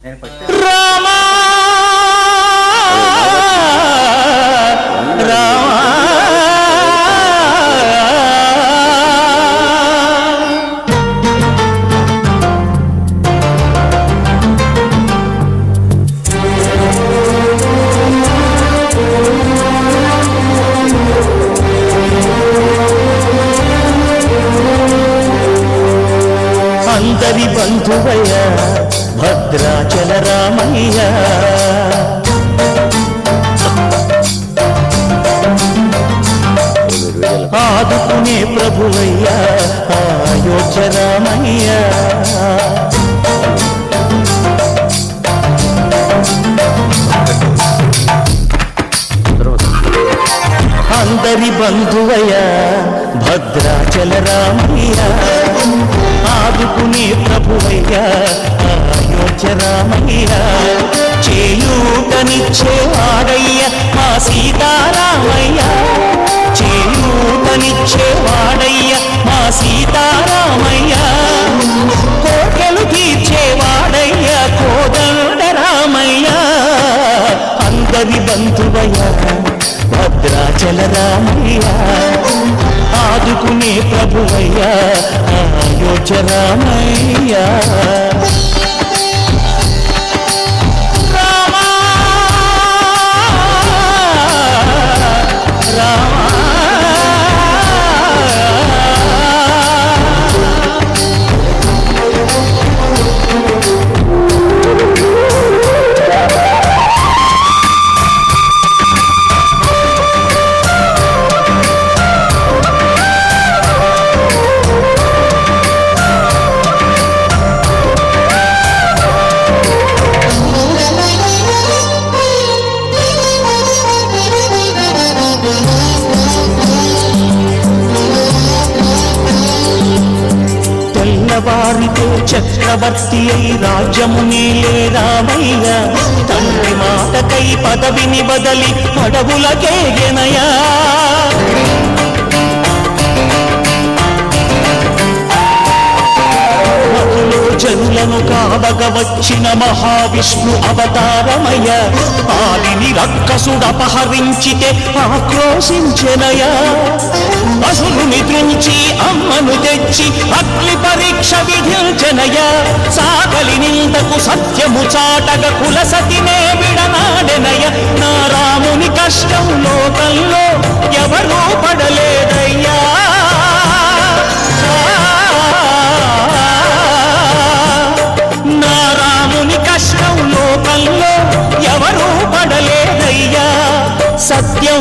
నేను ఫస్ట్ రామా రామా ప్రభువయ్య అందరి బంధువయ భద్రాచల రామయ్య ఆదుకునే ప్రభువయ్య అయోధ్య రామయ్య చేయూతనిచ్చేవాడయ్య మా సీతారామయ్య. చేయూతనిచ్చేవాడయ్య మా సీతారామయ్య. కోటలు తీర్చేవాడయ్య కోదండ రామయ్య. అందరి బంధువయ్య భద్రాచల రామయ్య. ఆదుకునే ప్రభువయ్య ఆయోచ రామయ్య. చక్రవర్తి అయి రాజ్యము నీలే తండ్రి మాటకై పదవిని బదలి అడవులకేగెనయా జనులను కావగ వచ్చిన మహావిష్ణు అవతారమయ ఆదిని రక్కసుడపహరించితే ఆక్రోశించెనయా అసురుని నిద్రించి అమ్మను తెచ్చి అగ్ని పరీక్ష విధించెనయా సాగలి నిందకు సత్యము చాటగ కుల సతినే విడనాడెనయ నా రాముని కష్టం లోకంలో ఎవరూ పడలేదయ్యా.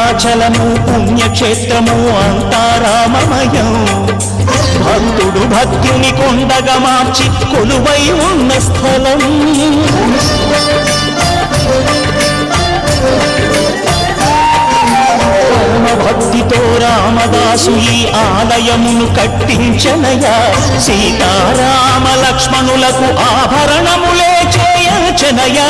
భద్రాచలము పుణ్యక్షేత్రము అంతారామమయం. భక్తుడు భక్తుని కొండగా మార్చి కొలువై ఉన్న స్థలం. భక్తితో రామదాసు ఈ ఆలయమును కట్టించనయా? సీతారామ లక్ష్మణులకు ఆభరణములే చేయచనయా?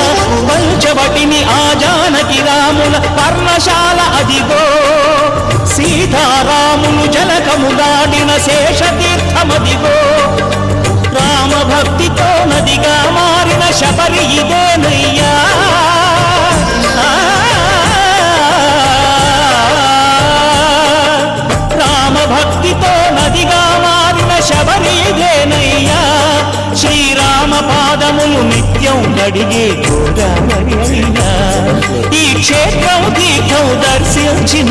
పంచవటిని ఆ జానకి రాముల పర్ణశాల అదిగో. సీతారాములు జనకము దాటిన శేషతీర్థమదిగో. రామ భక్తితో నదిగా అడిగే గోదావరి అయినా ఈ క్షేత్రం తీర్థం దర్శించిన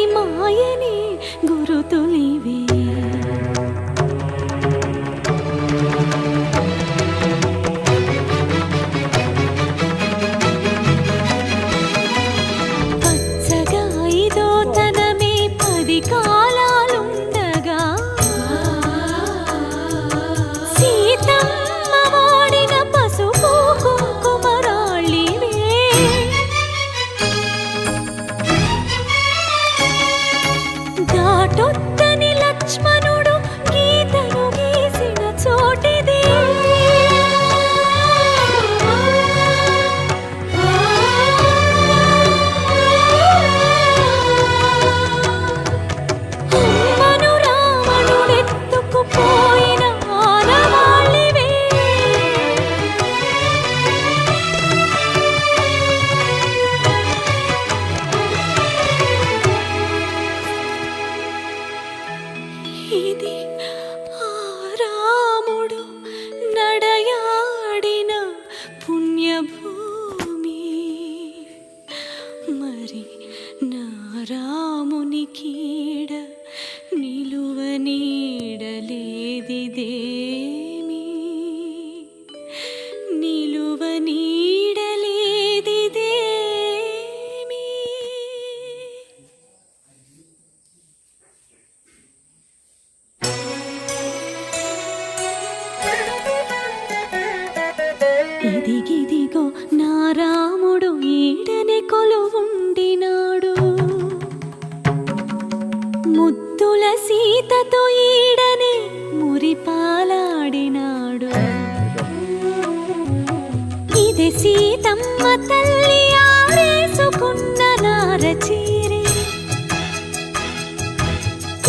see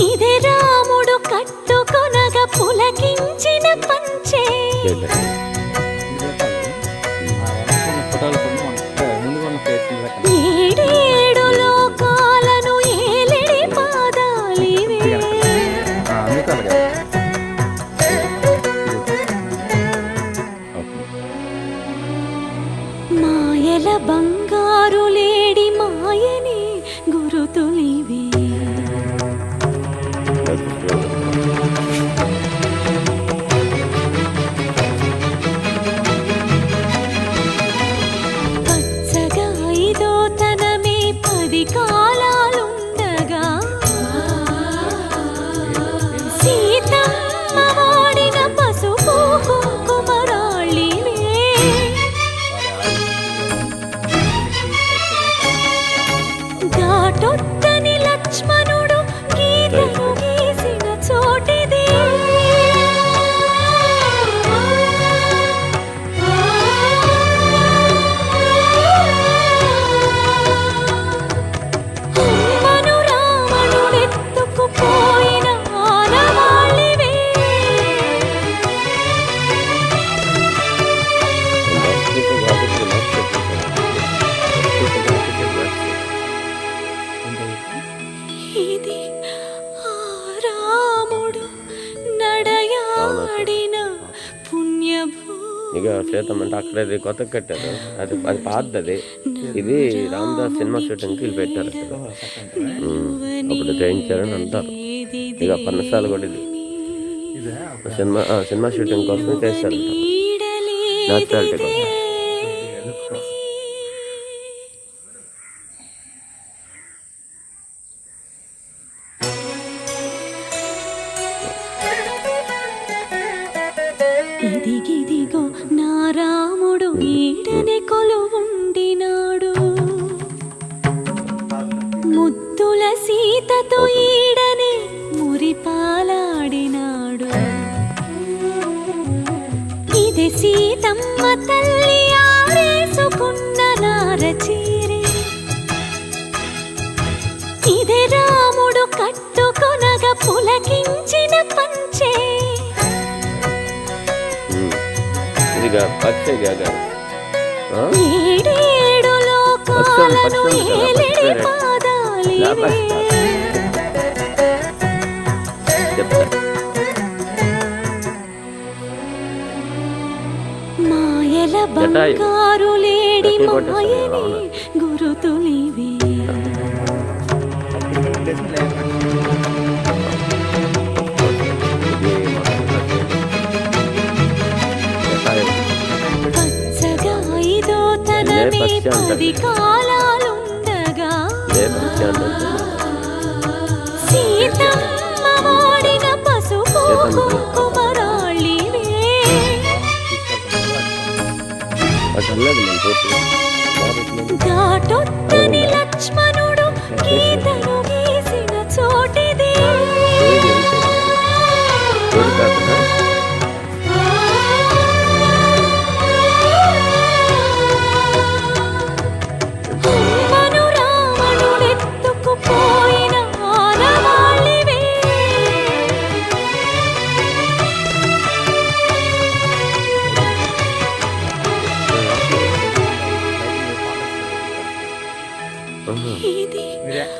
ఇదే రాముడు కట్టుకొనగా పులకించిన పంచే. అది కొత్త కట్టారు అది అది పాతది ఇది రామదాస్ సినిమా షూటింగ్కి వీళ్ళు పెట్టారు అప్పుడు చేయించారని అంటారు ఇక పన్నసాలు కూడా ఇది సినిమా సినిమా షూటింగ్ కోసం చేశారంట నాచురాలిటీ కోసం రాముడు ఈడనే కొలువుండినాడు. ముద్దుల సీతతో ఈడనే మురిపాలాడినాడు. ఇది సీతమ్మ తల్లి ఆరేసుకున్న నారచీరే ఇదే రాముడు కట్టుకొనగా పులకించిన పంచే. ఉమ్. ఇదిగ ఏడేడు లోకాలను ఏలేడి. పాదాలివే. మాయల. బంగారు లేడి మాయని. గురుతులివే పచ్చ అంటారు. ఏ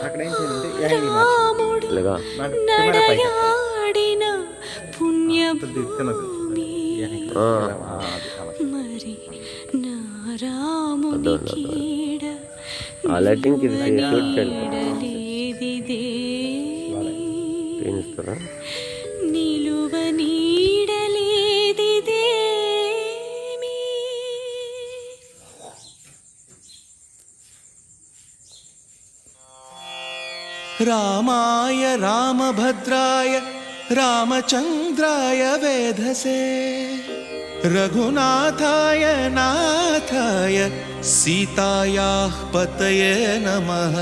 అక్కడ ఏం చేయాలంటే యాంగిల్ మార్చు. రాముడు ఇలాగా रामाय रामभद्राय रामचन्द्राय वेधसे रघुनाथाय नाथाय सीतायाः पतये नमः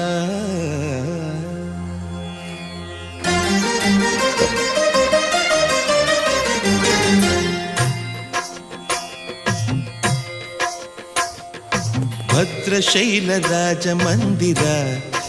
भद्रशैलराजमन्दिर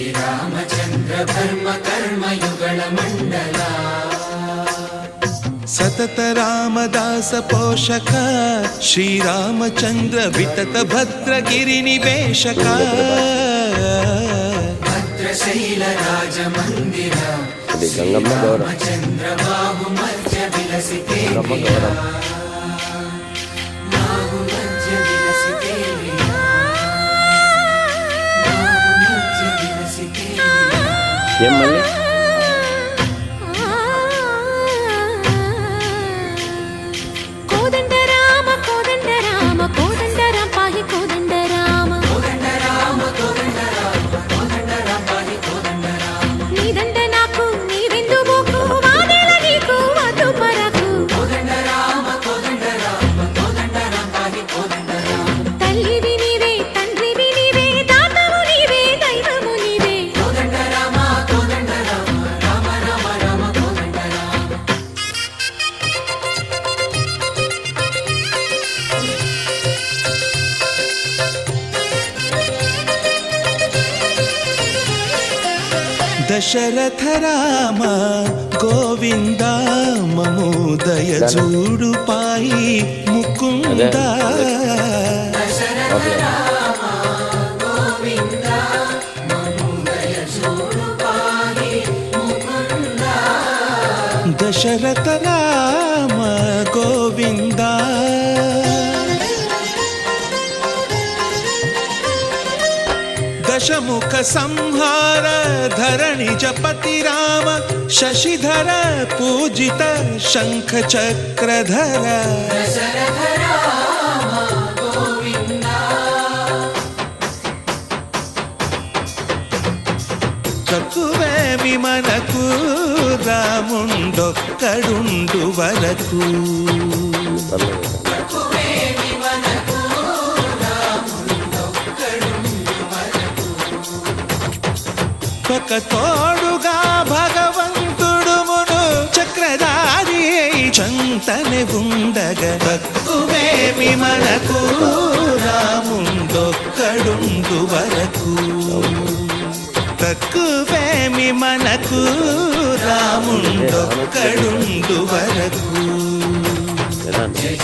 శ్రీరామచంద్ర ధర్మ కర్మయుగళ మండల సతత రామదాస పోషక శ్రీరామచంద్ర వితత భద్రగిరి నివేశక భద్రశైల రాజమందిర శ్రీరామచంద్ర బాహు మధ్య విలసితే ఏం మళ్ళీ దశరథ రామ గోవింద మమోదయ చూడు పాయి ముకుంద. దశముఖ సంహార ధరణి జపతి రామ శశిధర పూజిత శంఖ చక్రధర తక్కువేమి మనకు రాముండొక్కడుండు వరకు. ఒక తోడుగా భగవంతుడు మును చక్రధారి అయి చంతనే ఉండగా తక్కువేమి మనకు రాముందొక్కడుండు వరకు తక్కువేమి మనకు రాముండొక్కడుండు వరకు జయ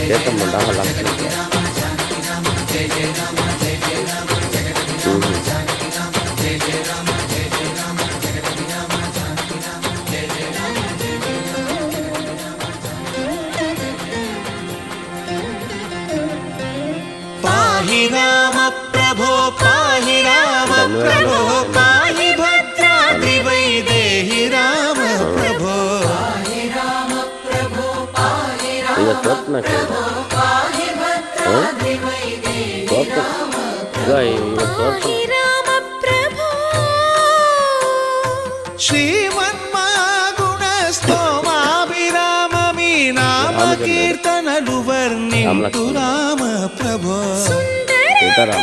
చేతమ్మ దాహలా పాహి పాహి రామ ప్రభో పాహి భద్రాద్రి వైదేహి రామ ప్రభో ఇక చూస్తున్నా చూస్తా ఇక ఇక చూస్తా రామ ప్రభో శ్రీమన్మాగుణ స్తోమాభిరామ మీ నామ కీర్తనలు వర్ణింతు రామ ప్రభో సీతారాం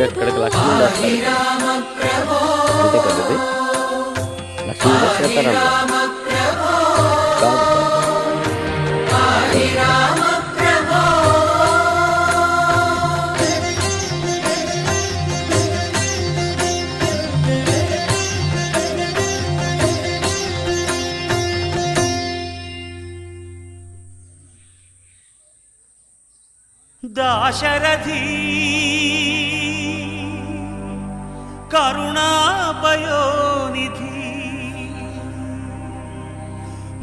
ఇక ఇక్కడికి లక్ష్మీ అంతే కదది లక్ష్మీ సీతారాం కాదు. దాశరథి కరుణాపయోనిధి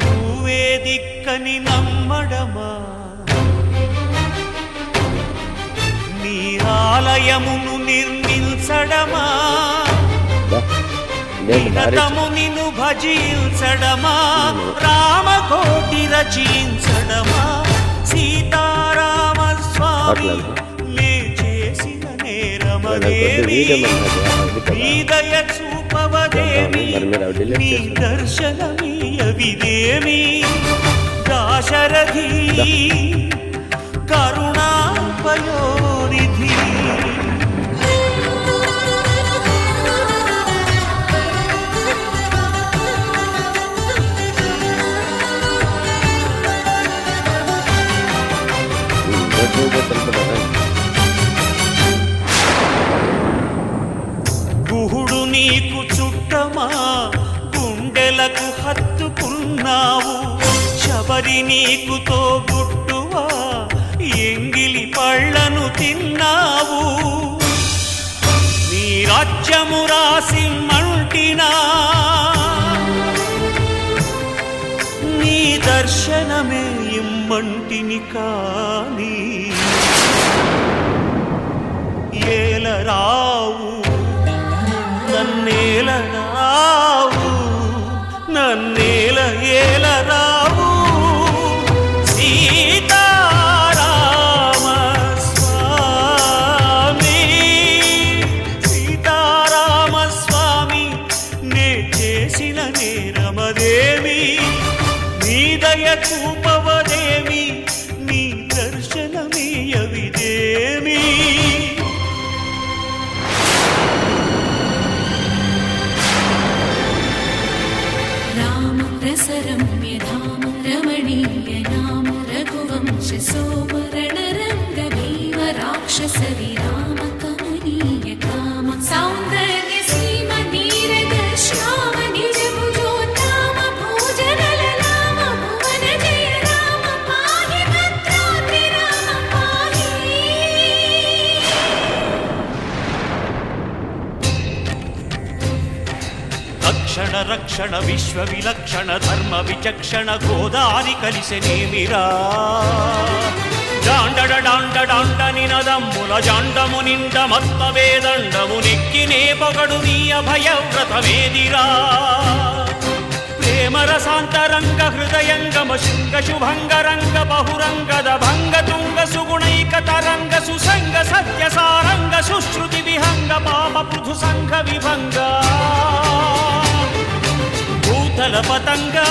నువ్వే దిక్కని నమ్మడమా? నీ ఆలయమును నిర్మించడమా నిరతము నిన్ను భజించడమా? రామకోటి రచించడమా? సీతారామ స్వామి కదా నీ దయ చూపవదేమి? నీ. దర్శనమీయవిదేమి? దాశరథి కరుణాపయోనిధి. గుహుడు నీకు చుట్టమా? గుండెలకు హత్తుకున్నావు. శబరి నీకు తోబుట్టువా? ఎంగిలి పళ్ళను తిన్నావు. నీ రాజ్యము రాసి మంటినా నీ దర్శనమే ఇమ్మంటిని కానీ. ఏలరావు నన్నేలరావు నన్నేల ఏల రావు రక్షణ రక్షణ విశ్వ విలక్షణ ధర్మ విచక్షణ గోదారి కలిసెనేమిరా జాండడ డాండ డాండ నినదమ్ముల జాండము నిండ మత్త వేదండము నెక్కినే పొగడు నీ అభయవ్రతమేదిరా. ప్రేమ రసాంతరంగ హృదయంగమ శృంగ శుభంగ రంగ బహురంగద భంగ తుంగ సుగుణైక తరంగ సుసంగ సత్య సారంగ సుశ్రుతి విహంగ పాప పృథు సంఘ విభంగా. భూతల పతంగా